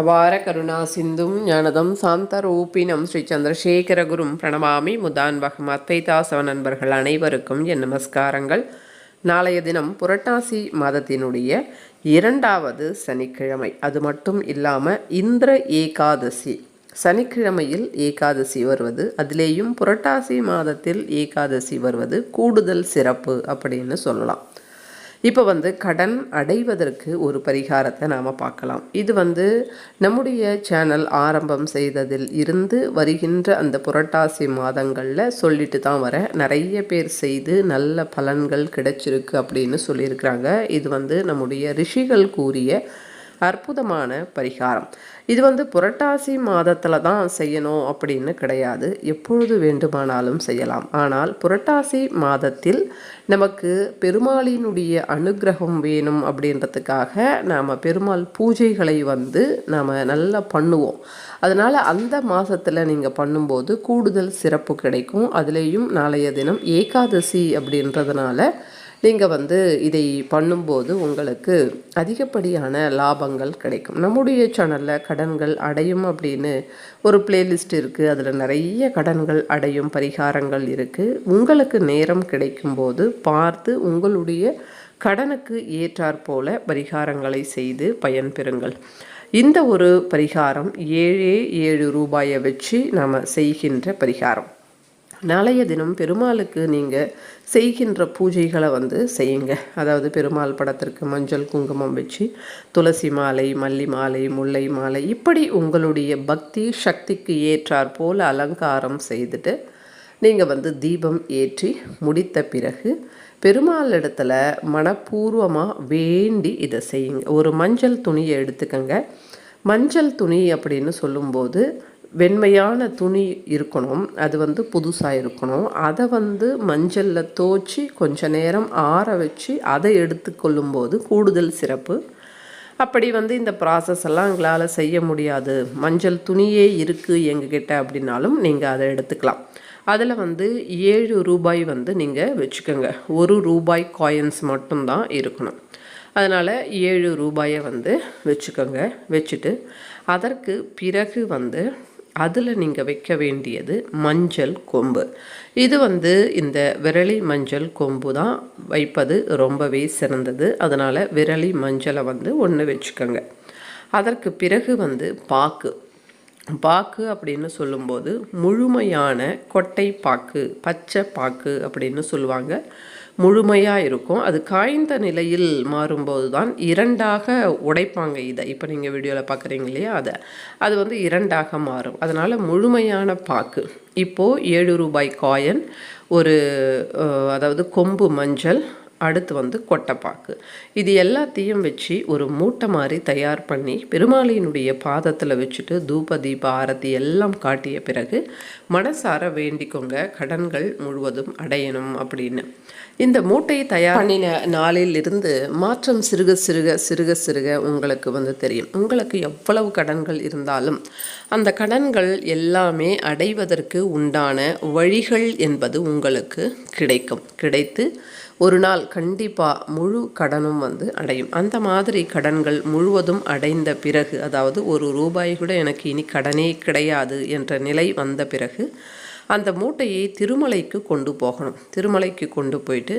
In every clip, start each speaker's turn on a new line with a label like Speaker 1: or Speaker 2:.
Speaker 1: அபார கருணா சிந்தும் ஞானதம் சாந்தரூபினம் ஸ்ரீ சந்திரசேகரகுரும் பிரணமாமி முதான்பகம் அத்வைதாசவ நண்பர்கள் அனைவருக்கும் என் நமஸ்காரங்கள். நாளைய தினம் புரட்டாசி மாதத்தினுடைய இரண்டாவது சனிக்கிழமை. அது மட்டும் இல்லாமல் இந்திர ஏகாதசி. சனிக்கிழமையில் ஏகாதசி வருவது அதிலேயும் புரட்டாசி மாதத்தில் ஏகாதசி வருவது கூடுதல் சிறப்பு அப்படின்னு சொல்லலாம். இப்போ வந்து கடன் அடைவதற்கு ஒரு பரிகாரத்தை நாம் பார்க்கலாம். இது வந்து நம்முடைய சேனல் ஆரம்பம் செய்ததில் இருந்து வருகின்ற அந்த புரட்டாசி மாதங்களில் சொல்லிட்டு தான் வர நிறைய பேர் செய்து நல்ல பலன்கள் கிடைச்சிருக்கு அப்படின்னு சொல்லியிருக்கிறாங்க. இது வந்து நம்முடைய ரிஷிகள் கூறிய அற்புதமான பரிகாரம். இது வந்து புரட்டாசி மாதத்தில் தான் செய்யணும் அப்படின்னு கிடையாது. எப்பொழுது வேண்டுமானாலும் செய்யலாம். ஆனால் புரட்டாசி மாதத்தில் நமக்கு பெருமாளினுடைய அனுகிரகம் வேணும் அப்படின்றதுக்காக நாம் பெருமாள் பூஜைகளை வந்து நாம் நல்லா பண்ணுவோம். அதனால் அந்த மாதத்தில் நீங்கள் பண்ணும்போது கூடுதல் சிறப்பு கிடைக்கும். அதுலேயும் நாளைய தினம் ஏகாதசி அப்படின்றதுனால நீங்கள் வந்து இதை பண்ணும்போது உங்களுக்கு அதிகப்படியான லாபங்கள் கிடைக்கும். நம்முடைய சேனலில் கடன்கள் அடையும் அப்படின்னு ஒரு பிளேலிஸ்ட் இருக்குது அதில் நிறைய கடன்கள் அடையும் பரிகாரங்கள் இருக்குது உங்களுக்கு நேரம் கிடைக்கும்போது பார்த்து உங்களுடைய கடனுக்கு ஏற்றாற்போல பரிகாரங்களை செய்து பயன்பெறுங்கள் இந்த ஒரு பரிகாரம் ஏழே ஏழு ரூபாயை வச்சு நாம் செய்கின்ற பரிகாரம். நாளைய தினம் பெருமாளுக்கு நீங்கள் செய்கின்ற பூஜைகளை வந்து செய்யுங்க. அதாவது பெருமாள் படத்திற்கு மஞ்சள் குங்குமம் வச்சு துளசி மாலை மல்லி மாலை முல்லை மாலை இப்படி உங்களுடைய பக்தி சக்திக்கு ஏற்றாற் போல் அலங்காரம் செய்துட்டு நீங்கள் வந்து தீபம் ஏற்றி முடித்த பிறகு பெருமாள் இடத்துல மனப்பூர்வமாக வேண்டி இதை செய்யுங்க. ஒரு மஞ்சள் துணியை எடுத்துக்கங்க. மஞ்சள் துணி அப்படின்னு சொல்லும்போது வெண்மையான துணி இருக்கணும். அது வந்து புதுசாக இருக்கணும். அதை வந்து மஞ்சளில் தோச்சி கொஞ்ச நேரம் ஆற வச்சு அதை எடுத்துக்கொள்ளும்போது கூடுதல் சிறப்பு. அப்படி வந்து இந்த ப்ராசஸ் எல்லாம் எங்களால் செய்ய முடியாது. மஞ்சள் துணியே இருக்குது எங்ககிட்ட அப்படின்னாலும் நீங்கள் அதை எடுத்துக்கலாம். அதில் வந்து ஏழு ரூபாய் வந்து நீங்கள் வச்சுக்கோங்க. ஒரு ரூபாய் காயின்ஸ் மட்டும்தான் இருக்கணும். அதனால் ஏழு ரூபாயை வந்து வச்சுக்கோங்க. வச்சுட்டு அதற்கு பிறகு வந்து அதில் நீங்கள் வைக்க வேண்டியது மஞ்சள் கொம்பு. இது வந்து இந்த விரலி மஞ்சள் கொம்பு தான் வைப்பது ரொம்பவே சிறந்தது. அதனால் விரலி மஞ்சளை வந்து ஒன்று வச்சுக்கோங்க. அதற்கு பிறகு வந்து பாக்கு. பாக்கு அப்படின்னு சொல்லும்போது முழுமையான கொட்டை பாக்கு பச்சை பாக்கு அப்படின்னு சொல்லுவாங்க. முழுமையாக இருக்கும். அது காய்ந்த நிலையில் மாறும்போது தான் இரண்டாக உடைப்பாங்க இதை. இப்போ நீங்கள் வீடியோவில் பார்க்குறீங்க இல்லையா? அதை. அது வந்து இரண்டாக மாறும். அதனால் முழுமையான பாக்கு. இப்போது ஏழு ரூபாய் காயின் ஒரு அதாவது கொம்பு மஞ்சள் அடுத்து வந்து கொட்டைப்பாக்கு. இது எல்லாத்தையும் வச்சு ஒரு மூட்டை மாதிரி தயார் பண்ணி பெருமாளையினுடைய பாதத்தில் வச்சுட்டு தூப தீப ஆரத்தி எல்லாம் காட்டிய பிறகு மனசார வேண்டிக்கோங்க கடன்கள் முழுவதும் அடையணும் அப்படின்னு. இந்த மூட்டையை தயார் பண்ணின நாளிலிருந்து மாற்றம் சிறுக சிறுக சிறுக சிறுக உங்களுக்கு வந்து தெரியும். உங்களுக்கு எவ்வளவு கடன்கள் இருந்தாலும் அந்த கடன்கள் எல்லாமே அடைவதற்கு உண்டான வழிகள் என்பது உங்களுக்கு கிடைக்கும். கிடைத்து ஒரு நாள் கண்டிப்பாக முழு கடனும் வந்து அடையும். அந்த மாதிரி கடன்கள் முழுவதும் அடைந்த பிறகு அதாவது ஒரு ரூபாய் கூட எனக்கு இனி கடனே கிடையாது என்ற நிலை வந்த பிறகு அந்த மூட்டையை திருமலைக்கு கொண்டு போகணும். திருமலைக்கு கொண்டு போயிட்டு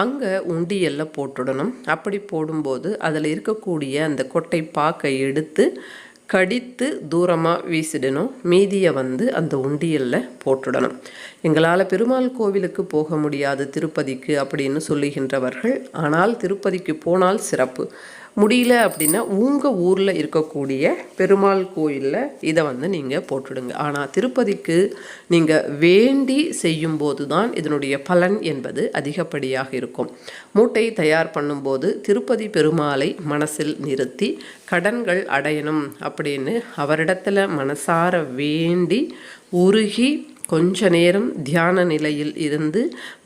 Speaker 1: அங்கே உண்டியலில் போட்டுடணும். அப்படி போடும்போது அதில் இருக்கக்கூடிய அந்த கொட்டை பாக்கை எடுத்து கடித்து தூரமாக வீசிடணும். மீதியை வந்து அந்த உண்டியலில் போட்டுடணும். எங்களால் பெருமாள் கோவிலுக்கு போக முடியாது திருப்பதிக்கு அப்படின்னு சொல்லுகின்றவர்கள் ஆனால் திருப்பதிக்கு போனால் சிறப்பு. முடியல அப்படின்னா உங்கள் ஊரில் இருக்கக்கூடிய பெருமாள் கோயிலில் இதை வந்து நீங்கள் போட்டுடுங்க. ஆனால் திருப்பதிக்கு நீங்கள் வேண்டி செய்யும்போது தான் இதனுடைய பலன் என்பது அதிகப்படியாக இருக்கும். மூட்டை தயார் பண்ணும்போது திருப்பதி பெருமாளை மனசில் நிறுத்தி கடன்கள் அடையணும் அப்படின்னு அவரிடத்துல மனசார வேண்டி உருகி கொஞ்ச நேரம் தியான நிலையில் இருந்து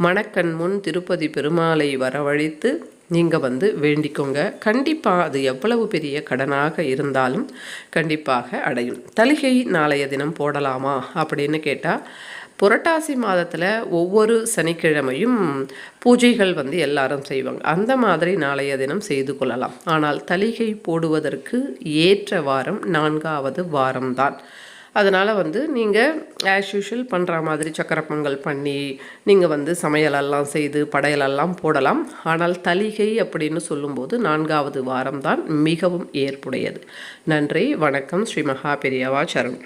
Speaker 1: மணக்கண் முன் திருப்பதி பெருமாளை வரவழைத்து நீங்கள் வந்து வேண்டிக்கோங்க. கண்டிப்பாக அது எவ்வளவு பெரிய கடனாக இருந்தாலும் கண்டிப்பாக அடையும். தலிகை நாளைய தினம் போடலாமா அப்படின்னு கேட்டால் புரட்டாசி மாதத்தில் ஒவ்வொரு சனிக்கிழமையும் பூஜைகள் வந்து எல்லாரும் செய்வாங்க. அந்த மாதிரி நாளைய தினம் செய்து கொள்ளலாம். ஆனால் தலிகை போடுவதற்கு ஏற்ற வாரம் நான்காவது வாரம்தான். அதனால் வந்து நீங்கள் ஆஸ் யூஷுவல் பண்ணுற மாதிரி சக்கரை பொங்கல் பண்ணி நீங்கள் வந்து சமையலெல்லாம் செய்து படையலெல்லாம் போடலாம். ஆனால் தலிகை அப்படின்னு சொல்லும்போது நான்காவது வாரம்தான் மிகவும் ஏற்புடையது. நன்றி வணக்கம். ஸ்ரீ மகா பெரியவா சரண்.